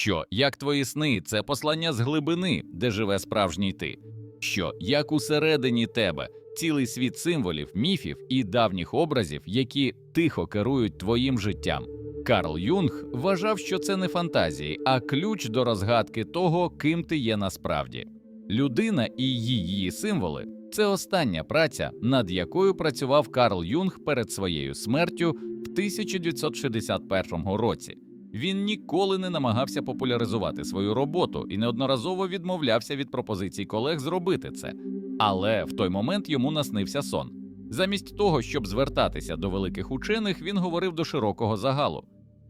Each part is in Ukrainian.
Що як твої сни це послання з глибини, де живе справжній ти? Що як усередині тебе цілий світ символів, міфів і давніх образів, які тихо керують твоїм життям? Карл Юнг вважав, що це не фантазії, а ключ до розгадки того, ким ти є насправді. Людина і її символи це остання праця, над якою працював Карл Юнг перед своєю смертю в 1961 році. Він ніколи не намагався популяризувати свою роботу і неодноразово відмовлявся від пропозицій колег зробити це. Але в той момент йому наснився сон. Замість того, щоб звертатися до великих учених, він говорив до широкого загалу.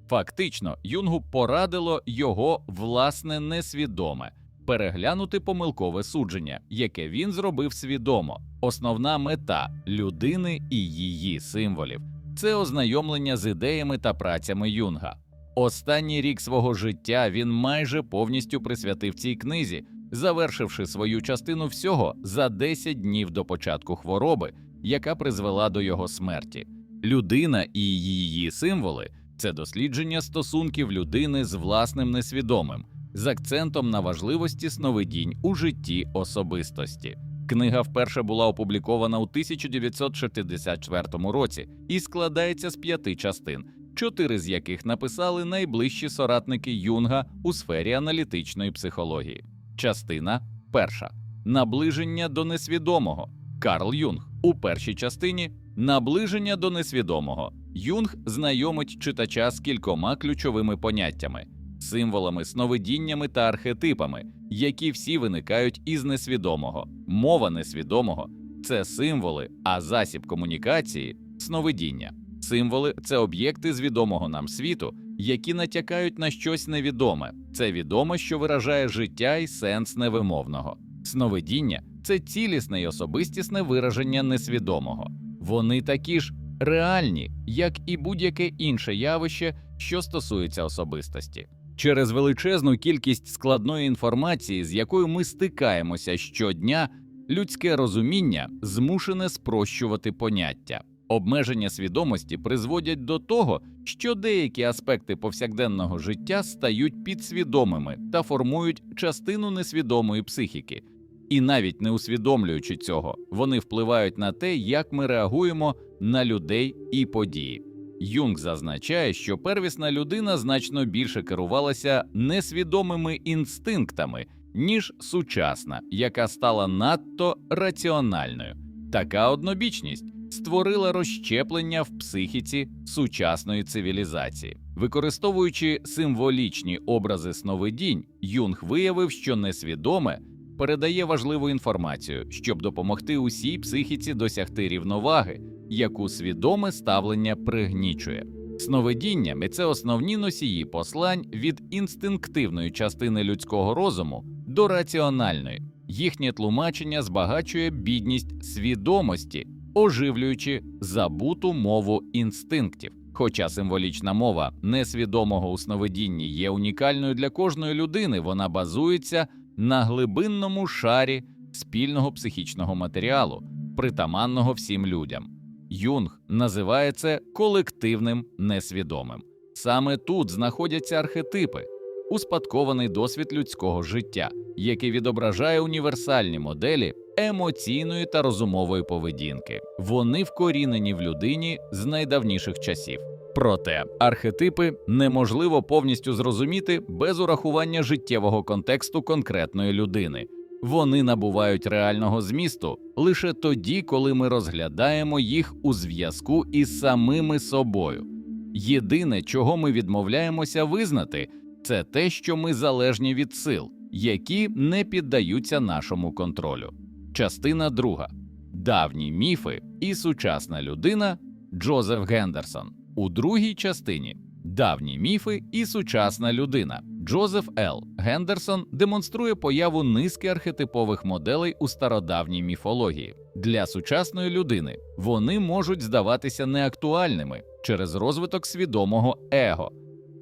Фактично, Юнгу порадило його власне несвідоме переглянути помилкове судження, яке він зробив свідомо. Основна мета людини і її символів це ознайомлення з ідеями та працями Юнга. Останній рік свого життя він майже повністю присвятив цій книзі, завершивши свою частину всього за 10 днів до початку хвороби, яка призвела до його смерті. Людина і її символи це дослідження стосунків людини з власним несвідомим, з акцентом на важливості сновидінь у житті особистості. Книга вперше була опублікована у 1964 році і складається з п'яти частин, чотири з яких написали найближчі соратники Юнга у сфері аналітичної психології. Частина перша наближення до несвідомого. Карл Юнг у першій частині наближення до несвідомого. Юнг знайомить читача з кількома ключовими поняттями, символами, сновидіннями та архетипами, які всі виникають із несвідомого. Мова несвідомого це символи, а засіб комунікації сновидіння. Символи це об'єкти з відомого нам світу, які натякають на щось невідоме. Це відоме, що виражає життя і сенс невимовного. Сновидіння це цілісне і особистісне вираження несвідомого. Вони такі ж реальні, як і будь-яке інше явище, що стосується особистості. Через величезну кількість складної інформації, з якою ми стикаємося щодня, людське розуміння змушене спрощувати поняття. Обмеження свідомості призводять до того, що деякі аспекти повсякденного життя стають підсвідомими та формують частину несвідомої психіки. І навіть не усвідомлюючи цього, вони впливають на те, як ми реагуємо на людей і події. Юнг зазначає, що первісна людина значно більше керувалася несвідомими інстинктами, ніж сучасна, яка стала надто раціональною. Така однобічність створила розщеплення в психіці сучасної цивілізації. Використовуючи символічні образи сновидінь, Юнг виявив, що несвідоме передає важливу інформацію, щоб допомогти усій психіці досягти рівноваги, яку свідоме ставлення пригнічує. Сновидіння – це основні носії послань від інстинктивної частини людського розуму до раціональної. Їхнє тлумачення збагачує бідність свідомості, оживлюючи забуту мову інстинктів. Хоча символічна мова несвідомого у сновидінні є унікальною для кожної людини, вона базується на глибинному шарі спільного психічного матеріалу, притаманного всім людям. Юнг називає це колективним несвідомим. Саме тут знаходяться архетипи, успадкований досвід людського життя, який відображає універсальні моделі емоційної та розумової поведінки. Вони вкорінені в людині з найдавніших часів. Проте архетипи неможливо повністю зрозуміти без урахування життєвого контексту конкретної людини. Вони набувають реального змісту лише тоді, коли ми розглядаємо їх у зв'язку із самими собою. Єдине, чого ми відмовляємося визнати, це те, що ми залежні від сил, які не піддаються нашому контролю. Частина друга давні міфи і сучасна людина Джозеф Гендерсон. У другій частині давні міфи і сучасна людина. Джозеф Л. Гендерсон демонструє появу низки архетипових моделей у стародавній міфології. Для сучасної людини вони можуть здаватися неактуальними через розвиток свідомого его.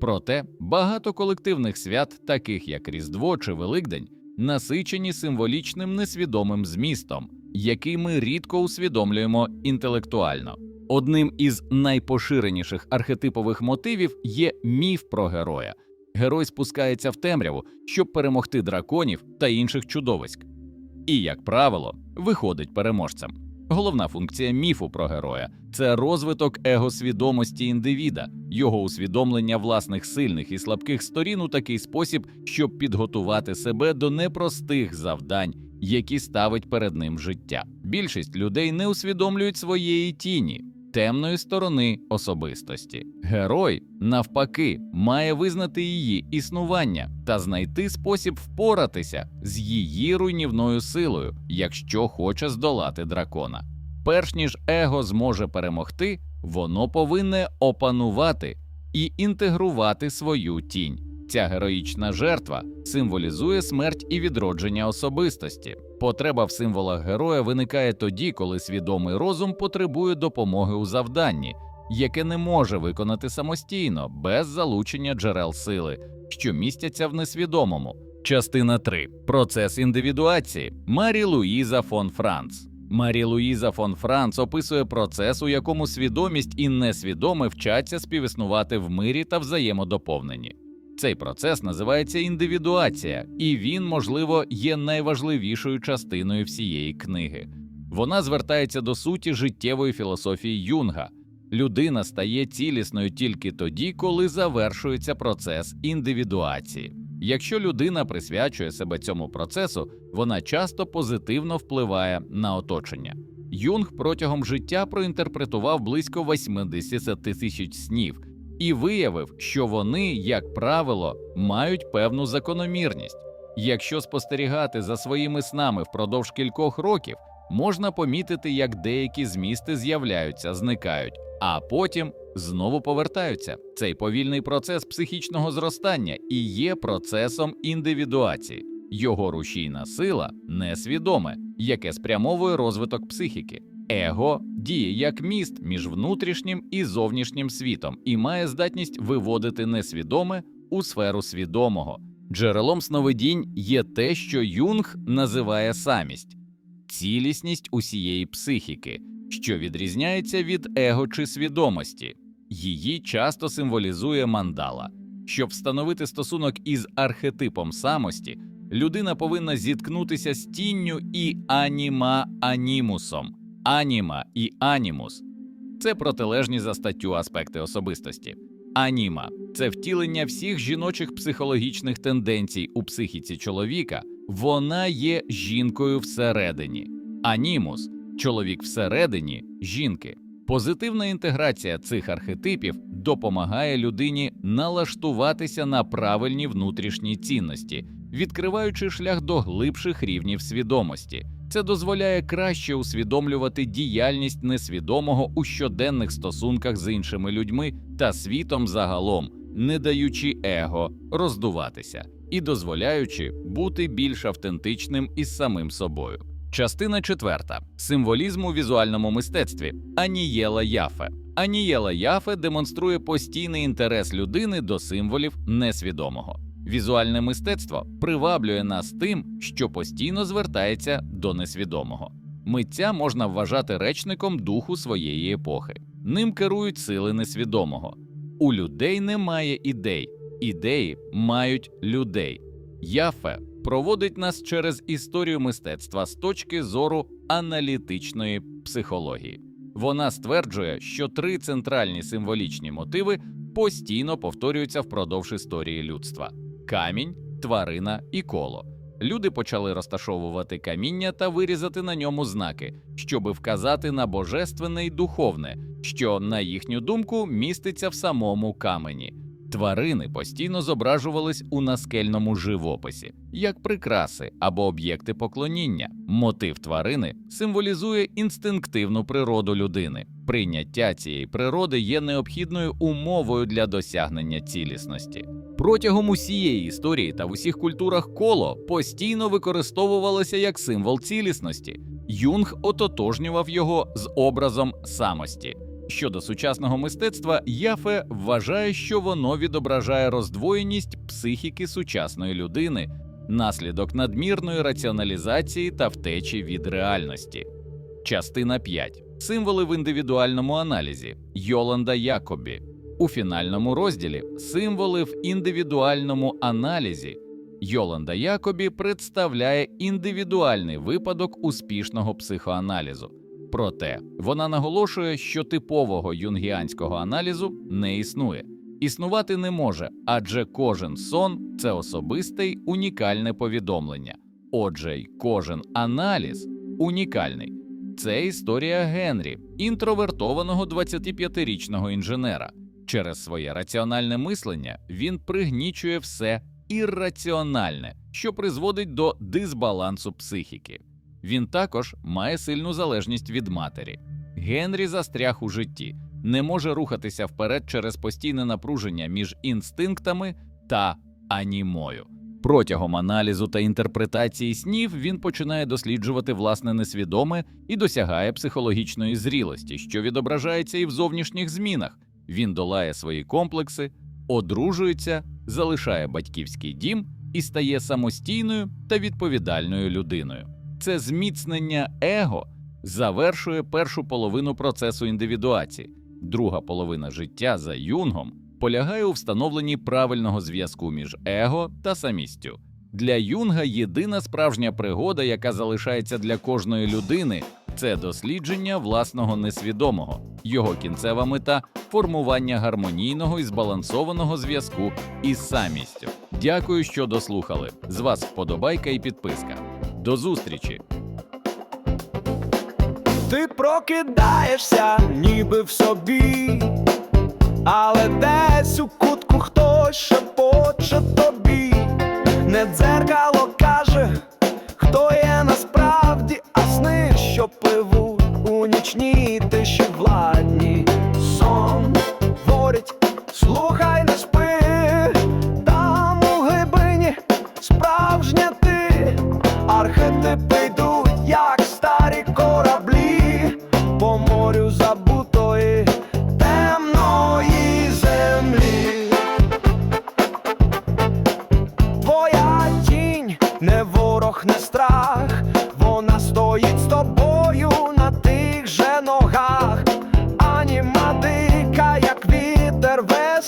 Проте багато колективних свят, таких як Різдво чи Великдень, насичені символічним несвідомим змістом, який ми рідко усвідомлюємо інтелектуально. Одним із найпоширеніших архетипових мотивів є міф про героя. Герой спускається в темряву, щоб перемогти драконів та інших чудовиськ. І, як правило, виходить переможцем. Головна функція міфу про героя це розвиток егосвідомості індивіда, його усвідомлення власних сильних і слабких сторін у такий спосіб, щоб підготувати себе до непростих завдань, які ставить перед ним життя. Більшість людей не усвідомлюють своєї тіні, темної сторони особистості. Герой, навпаки, має визнати її існування та знайти спосіб впоратися з її руйнівною силою, якщо хоче здолати дракона. Перш ніж его зможе перемогти, воно повинне опанувати і інтегрувати свою тінь. Ця героїчна жертва символізує смерть і відродження особистості. Потреба в символах героя виникає тоді, коли свідомий розум потребує допомоги у завданні, яке не може виконати самостійно без залучення джерел сили, що містяться в несвідомому. Частина 3. Процес індивідуації Марі Луїза фон Франц. Марі Луїза фон Франц описує процес, у якому свідомість і несвідоме вчаться співіснувати в мирі та взаємодоповненні. Цей процес називається індивідуація, і він, можливо, є найважливішою частиною всієї книги. Вона звертається до суті життєвої філософії Юнга. Людина стає цілісною тільки тоді, коли завершується процес індивідуації. Якщо людина присвячує себе цьому процесу, вона часто позитивно впливає на оточення. Юнг протягом життя проінтерпретував близько 80 тисяч снів і виявив, що вони, як правило, мають певну закономірність. Якщо спостерігати за своїми снами впродовж кількох років, можна помітити, як деякі змісти з'являються, зникають, а потім знову повертаються. Цей повільний процес психічного зростання і є процесом індивідуації. Його рушійна сила несвідоме, яке спрямовує розвиток психіки. Его діє як міст між внутрішнім і зовнішнім світом і має здатність виводити несвідоме у сферу свідомого. Джерелом сновидінь є те, що Юнг називає самість, цілісність усієї психіки, що відрізняється від его чи свідомості. Її часто символізує мандала. Щоб встановити стосунок із архетипом самості, людина повинна зіткнутися з тінню і аніма анімусом. Аніма і анімус це протилежні за статтю аспекти особистості. Аніма це втілення всіх жіночих психологічних тенденцій у психіці чоловіка, вона є жінкою всередині. Анімус чоловік всередині жінки. Позитивна інтеграція цих архетипів допомагає людині налаштуватися на правильні внутрішні цінності, відкриваючи шлях до глибших рівнів свідомості. Це дозволяє краще усвідомлювати діяльність несвідомого у щоденних стосунках з іншими людьми та світом загалом, не даючи его роздуватися і дозволяючи бути більш автентичним із самим собою. Частина четверта символізм у візуальному мистецтві Анієла Яфе. Анієла Яфе демонструє постійний інтерес людини до символів несвідомого. Візуальне мистецтво приваблює нас тим, що постійно звертається до несвідомого. Митця можна вважати речником духу своєї епохи. Ним керують сили несвідомого. У людей немає ідей, ідеї мають людей. Яфе проводить нас через історію мистецтва з точки зору аналітичної психології. Вона стверджує, що три центральні символічні мотиви постійно повторюються впродовж історії людства камінь, тварина і коло. Люди почали розташовувати каміння та вирізати на ньому знаки, щоби вказати на божественне й духовне, що, на їхню думку, міститься в самому камені. Тварини постійно зображувались у наскельному живописі, як прикраси або об'єкти поклоніння. Мотив тварини символізує інстинктивну природу людини. Прийняття цієї природи є необхідною умовою для досягнення цілісності. Протягом усієї історії та в усіх культурах коло постійно використовувалося як символ цілісності. Юнг ототожнював його з образом самості. Щодо сучасного мистецтва, Яфе вважає, що воно відображає роздвоєність психіки сучасної людини, наслідок надмірної раціоналізації та втечі від реальності. Частина 5. Символи в індивідуальному аналізі Йоланда Якобі. У фінальному розділі символи в індивідуальному аналізі Йоланда Якобі представляє індивідуальний випадок успішного психоаналізу. Проте вона наголошує, що типового юнгіанського аналізу не існує. Існувати не може, адже кожен сон це особисте й унікальне повідомлення. Отже, й кожен аналіз унікальний. Це історія Генрі, інтровертованого 25-річного інженера. Через своє раціональне мислення він пригнічує все ірраціональне, що призводить до дисбалансу психіки. Він також має сильну залежність від матері. Генрі застряг у житті, не може рухатися вперед через постійне напруження між інстинктами та анімою. Протягом аналізу та інтерпретації снів він починає досліджувати власне несвідоме і досягає психологічної зрілості, що відображається і в зовнішніх змінах. Він долає свої комплекси, одружується, залишає батьківський дім і стає самостійною та відповідальною людиною. Це зміцнення его завершує першу половину процесу індивідуації. Друга половина життя за юнгом полягає у встановленні правильного зв'язку між его та самістю. Для Юнга єдина справжня пригода, яка залишається для кожної людини, це дослідження власного несвідомого, його кінцева мета формування гармонійного і збалансованого зв'язку із самістю. Дякую, що дослухали. З вас вподобайка і підписка. До зустрічі! Ти прокидаєшся, ніби в собі, але десь у кутку хтось шепоче тобі, не дзеркало каже, хто є насправді, а сни, що пливуть у нічній тиші владні.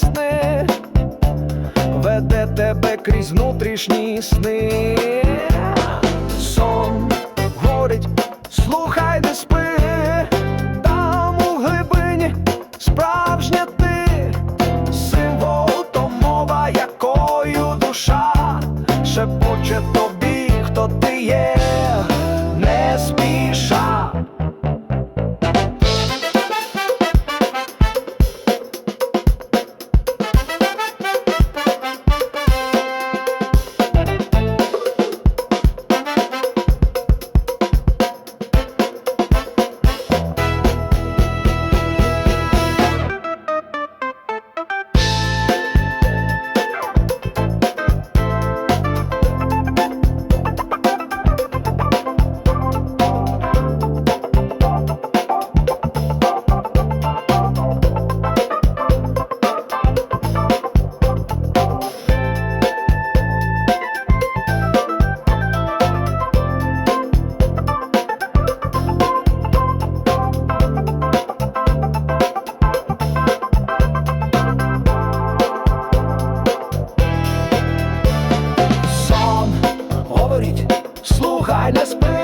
Весни, веде тебе крізь внутрішні сни. Сон горить, слухай, не спи, слухай, не спи,